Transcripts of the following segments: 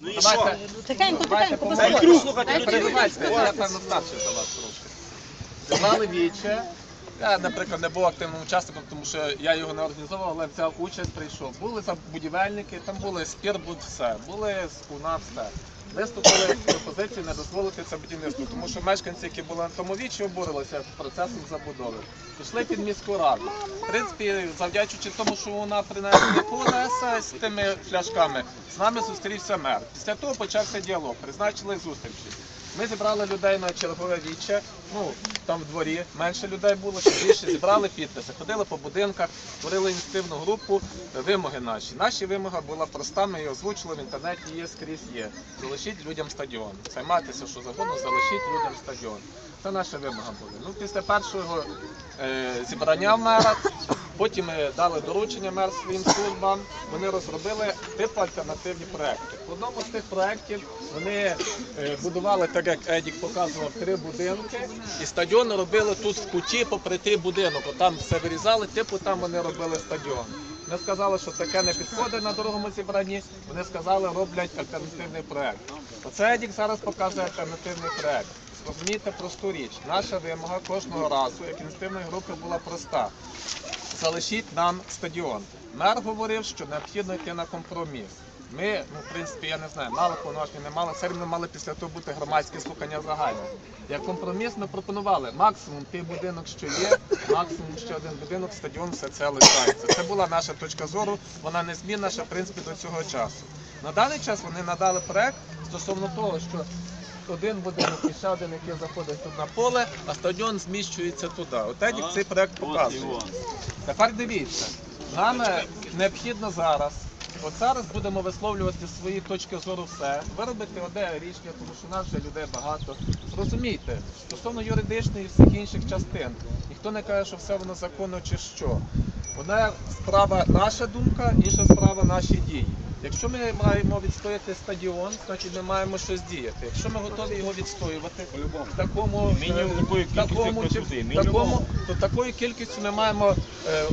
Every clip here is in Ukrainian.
Ну і Давайте. що? Тихенько, тихенько, без помовчимо. голосу. слухайте Не людей. перебивайте, я певно старший за вас трошки. Знали віче. Я, наприклад, не був активним учасником, тому що я його не організовував, але взяв участь, прийшов. Були там будівельники, там були спір, будь все, були скуна, все. Виступили з пропозицією не дозволити це будівництво, тому що мешканці, які були на тому вічі, обурилися процесом забудови. Пішли під міську раду. В принципі, завдячуючи тому, що вона принесла колеса з тими пляшками, з нами зустрівся мер. Після того почався діалог, призначили зустрічі. Ми зібрали людей на чергове віче, ну там в дворі менше людей було, чи більше зібрали підписи, ходили по будинках, створили ініціативну групу, вимоги наші. Наші вимога була проста, ми її озвучили в інтернеті, є скрізь є. Залишіть людям стадіон. Займайтеся що завгодно, залишіть людям стадіон. Це наша вимога була. Ну, після першого е, зібрання мера, потім ми дали доручення мер своїм службам. Вони розробили типу альтернативні проекти. В одному з тих проєктів вони е, будували, так як Едік показував, три будинки, і стадіон робили тут в куті попри той будинок. Там все вирізали, типу там вони робили стадіон. Вони сказали, що таке не підходить на другому зібранні. Вони сказали, роблять альтернативний проект. Оце Едік зараз показує альтернативний проект. Зрозумійте просту річ. Наша вимога кожного разу, як ініціативної групи, була проста. Залишіть нам стадіон. Мер говорив, що необхідно йти на компроміс. Ми, ну, в принципі, я не знаю, мали повноваження, не мали, все рівно мали після того бути громадські слухання загальні. Як компроміс ми пропонували максимум той будинок, що є, максимум ще один будинок, стадіон, все це лишається. Це була наша точка зору, вона незмінна ще в принципі до цього часу. На даний час вони надали проект стосовно того, що один будинок і ще один, який заходить тут на поле, а стадіон зміщується туди. От Едік цей проект показує. Тепер дивіться, нам е, необхідно зараз. От зараз будемо висловлювати свої точки зору все, виробити одне рішення, тому що нас вже людей багато. Зрозумійте, стосовно юридичної і всіх інших частин, ніхто не каже, що все воно законно чи що. Одна справа наша думка, інша справа наші дії. Якщо ми маємо відстояти стадіон, значить ми маємо щось діяти. Якщо ми готові його відстоювати в такому, е, такому, чи- в такому, то такою кількістю ми маємо е,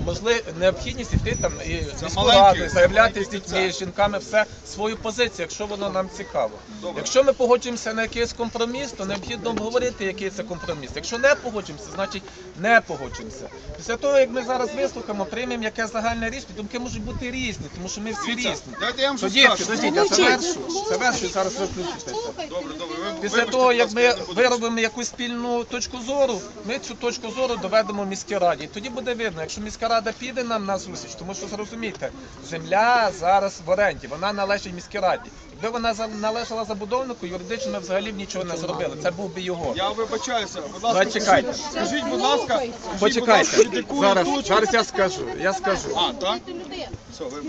необхідність іти там і раду, заявляти з дітьми, з жінками все свою позицію, якщо воно нам цікаво. Якщо ми погоджуємося на якийсь компроміс, то необхідно обговорити, який це компроміс. Якщо не погоджуємося, значить не погоджуємося. Після того, як ми зараз вислухаємо, приймемо яке загальне рішення, думки можуть бути різні, тому що ми всі різні. Дайте я вам щось скажу. подождіть, я завершу. Завершу, зараз ви включитеся. Добре, добре. Ви, Після вибачте, того, будь як ласка, ми я не буду- виробимо якусь спільну точку зору, ми цю точку зору доведемо міській раді. І тоді буде видно, якщо міська рада піде нам на зустріч, тому що зрозумійте, земля зараз в оренді, вона належить міській раді. Якби вона за- належала забудовнику, юридично ми взагалі б нічого не зробили. Це був би його. Я вибачаюся. Будь ласка, Зачекайте. скажіть- Скажіть, будь ласка, скажіть, будь Почекайте, ласка, якої зараз, зараз я скажу. Я скажу. А, так?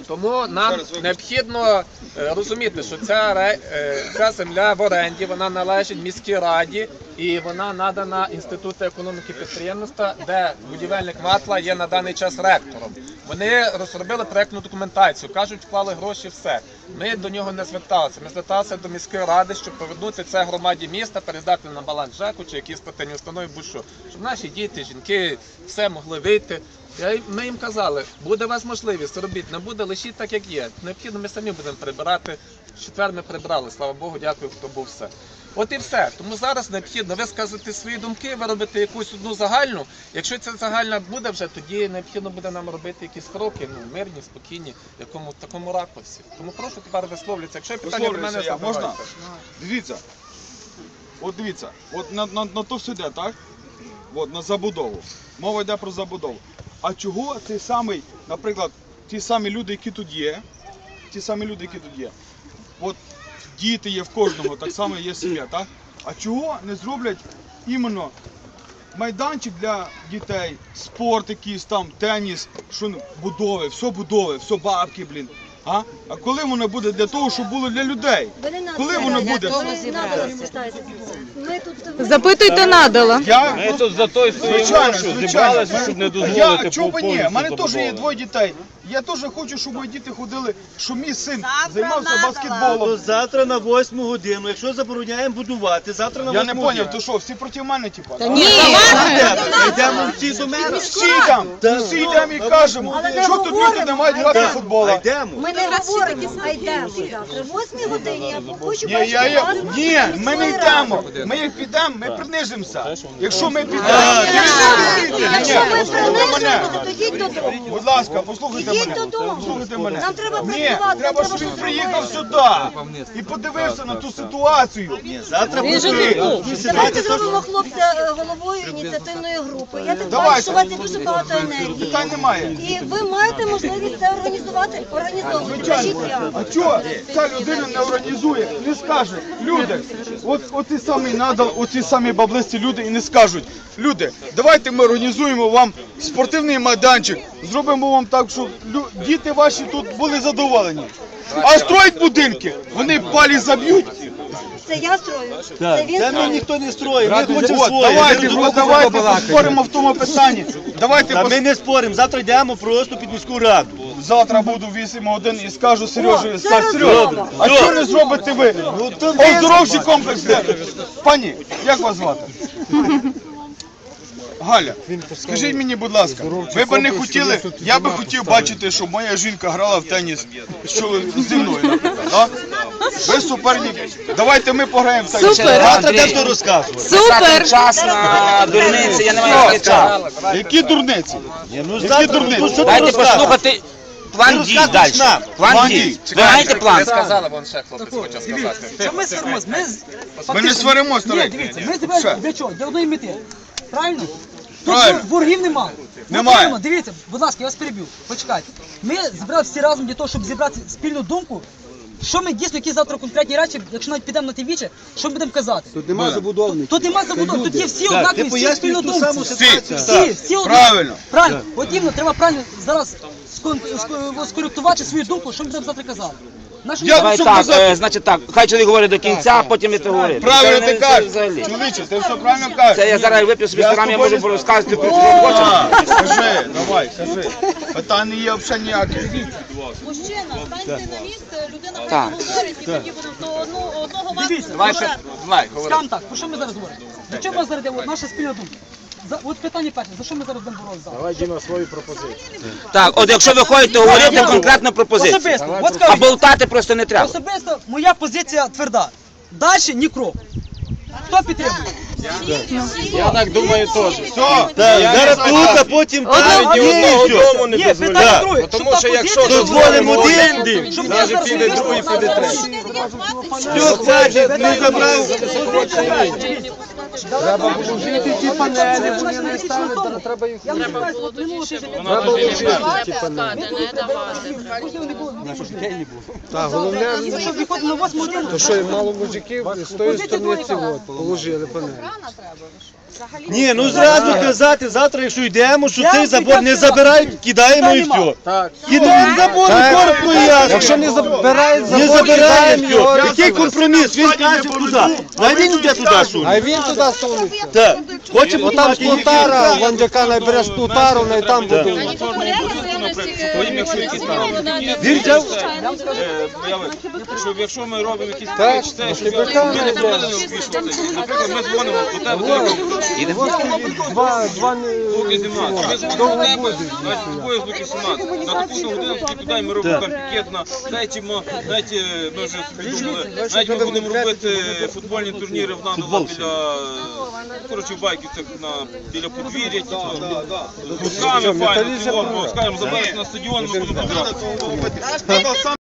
Тому нам необхідно е, розуміти, що ця, е, ця земля в оренді, вона належить міській раді і вона надана Інституту економіки підприємництва, де будівельник Матла є на даний час ректором. Вони розробили проектну документацію, кажуть, вклали гроші, все. Ми до нього не зверталися. Ми зверталися до міської ради, щоб повернути це громаді міста, передати на баланс ЖЕКу чи якісь спортивні установи, будь-що, щоб наші діти, жінки все могли вийти. Я, ми їм казали, буде у вас можливість, робіть, не буде, лишіть так, як є. Необхідно, ми самі будемо прибирати. В четвер ми прибрали, слава Богу, дякую, хто був все. От і все. Тому зараз необхідно висказати свої думки, виробити якусь одну загальну. Якщо ця загальна буде вже, тоді необхідно буде нам робити якісь кроки, ну мирні, спокійні, в якому в такому ракурсі. Тому прошу тепер висловлюватися. Якщо є питання до мене, Висловлююся я. Можна? задавайте. Дивіться. От дивіться, от на, на, на то все йде, так? От, на забудову. Мова йде про забудову. А чого цей самий, наприклад, ті самі люди, які тут є, ті самі люди, які тут є, от діти є в кожного, так само є сім'я, так? А чого не зроблять іменно майданчик для дітей, спорт якийсь там, теніс, що ну, будови, все будови, все бабки, блін. А? а коли воно буде для того, щоб було для людей? Коли воно буде? Запитуйте надала. Я, Ми тут за той Звичайно, що звичайно. зібралися, щоб не дозволити Я, чого б ні? У мене теж є двоє дітей. Я теж хочу, щоб мої діти ходили, щоб мій син займався баскетболом. Завтра на 8 годину, якщо забороняємо будувати, завтра на 8 Я не поняв, то що, всі проти мене, типа? Ні, Йдемо всі до мене. Всі йдемо, всі йдемо і кажемо, що тут люди не мають грати в футбол. А йдемо. Ми не говоримо, а йдемо завтра. В 8 годині я хочу Ні, бачити я, я, вас ні, ми не йдемо. Ми як підемо, ми принижимося. Якщо ми підемо, Якщо Ні, ви принижуєте, то йдіть додому. Будь ласка, послухайте Ідіть додому. Нам треба працювати, треба, щоб він приїхав сюди і подивився на ту ситуацію. Завтра. Давайте зробимо хлопця е, головою ініціативної групи. Я так бачу, що у вас є дуже багато енергії. Питань немає. І ви маєте можливість це організувати. Кажіть як. А чого ця людина не організує, не скаже, люди, от оці самі надал, оці самі баблисті люди і не скажуть, люди, давайте ми організуємо вам спортивний майданчик, зробимо вам так, щоб діти ваші тут були задоволені. А строїть будинки, вони палі заб'ють. Це я строю. Це він Це ну строїть. ніхто не строїть, ми хочемо От, своє. давайте, Ми давайте поспоримо в тому питанні. Давайте Та пос- ми не споримо, завтра йдемо просто під міську раду. Завтра буду 8 годин і скажу Сережі, О, це Сережа, розмова. а що не зробите ви? Оздоровчий комплекс де? Пані, як вас звати? Галя, скажіть мені, будь ласка, ви б не хотіли, я би хотів бачити, щоб моя жінка грала в теніс що зі мною, наприклад, да? Ви суперники. Давайте ми пограємо в теніс. Супер. Завтра розказувати. Супер! час на дурниці, я не маю такий час. Які дурниці? Ну Які дурниці? Дайте послухати план дій далі. План План дій. Ви маєте Ви план? сказали, вон ще хлопець хоче сказати. Що ми сваримось? Ми з- Ми не фактично- сваримось, Ні, старий. дивіться, ми тебе для чого? Для одної мети. Правильно? Тут Правильно. вор- ворогів немає. Немає. Правильно, Дивіться, будь ласка, я вас переб'ю. Почекайте. Ми зібрали всі разом для того, щоб зібрати спільну думку. Що ми дійсно, які завтра конкретні речі, якщо навіть підемо на ті вічі, що ми будемо казати? Тут нема забудовників. Тут нема забудов, тут є всі Так, однакові, всі саму Всі, всі, всі однакові. Правильно. Правильно. От іменно, треба правильно зараз скон- ско- скоректувати свою думку, що ми будемо завтра казати. Нашу Я Давай так, е, значить так, хай чоловік говорить до кінця, а потім ви це говорите. Правильно Це ти не- кажеш. це взагалі. Чоловіче, ти все правильно кажеш. Це я зараз вип'ю собі Я з я можу не- розказати про що хочу. А, Кажи, давай, кажи. Питань не є взагалі ніяких. Мужчина, станьте на місце, людина Так. потім говорить, і тоді будемо до одного, одного вас Дивіться, Давай ще, давай, говори. Скажемо так, про що ми зараз говоримо? До чого ми зараз йдемо? Наша спільна думка. За, от питання перше, за що ми зараз будемо боротися? Так, от якщо ви ходите, говорити конкретну пропозицію. Особисто, от А скажіть, болтати просто не треба. особисто моя позиція тверда. Далі ні крок. Хто підтримує? Я так думаю теж. Все, Так, зараз тут, а потім там, і все. Ні, питання друге. Тому Щоб та що якщо позиція дозволимо була один, щоб навіть зараз піде другий, на піде третій. Все, хватить, не забрав. Я не знаю, от минулого тижня Так, головне, Якщо виходимо на 8 годину, то що мало мужиків з тої сторони цього положили панелі. Охрана треба, ви положили панель. Ні, ну зразу казати, завтра, якщо йдемо, що цей забор не забирають, кидаємо і все. Кидаємо забор, коротко і ясно. Якщо не забирають Не забор, забираємо його. Який компроміс? Він каже туди. А він йде туди А він туди сунеться. Так. Хочемо Отам з побачити, Плутара, там. Ландяка найбереш Плутару, і там будуть. Він взяв Щоб якщо ми робимо якісь Так, це, щоб ми не повинні виписувати. Наприклад, ми дзвонимо до тебе, Два, два не... 17. Ми дзвонимо до тебе, значить, двоє звуки 17. На таку годину туди ми робимо там пікет на знаєте, ми, ми вже придумали, знаєте, ми будемо робити футбольні турніри в Надала біля, коротше, байків цих на, біля подвір'я, типу, кутками файно, цього, скажімо, забереш на стадіон, ми будемо грати.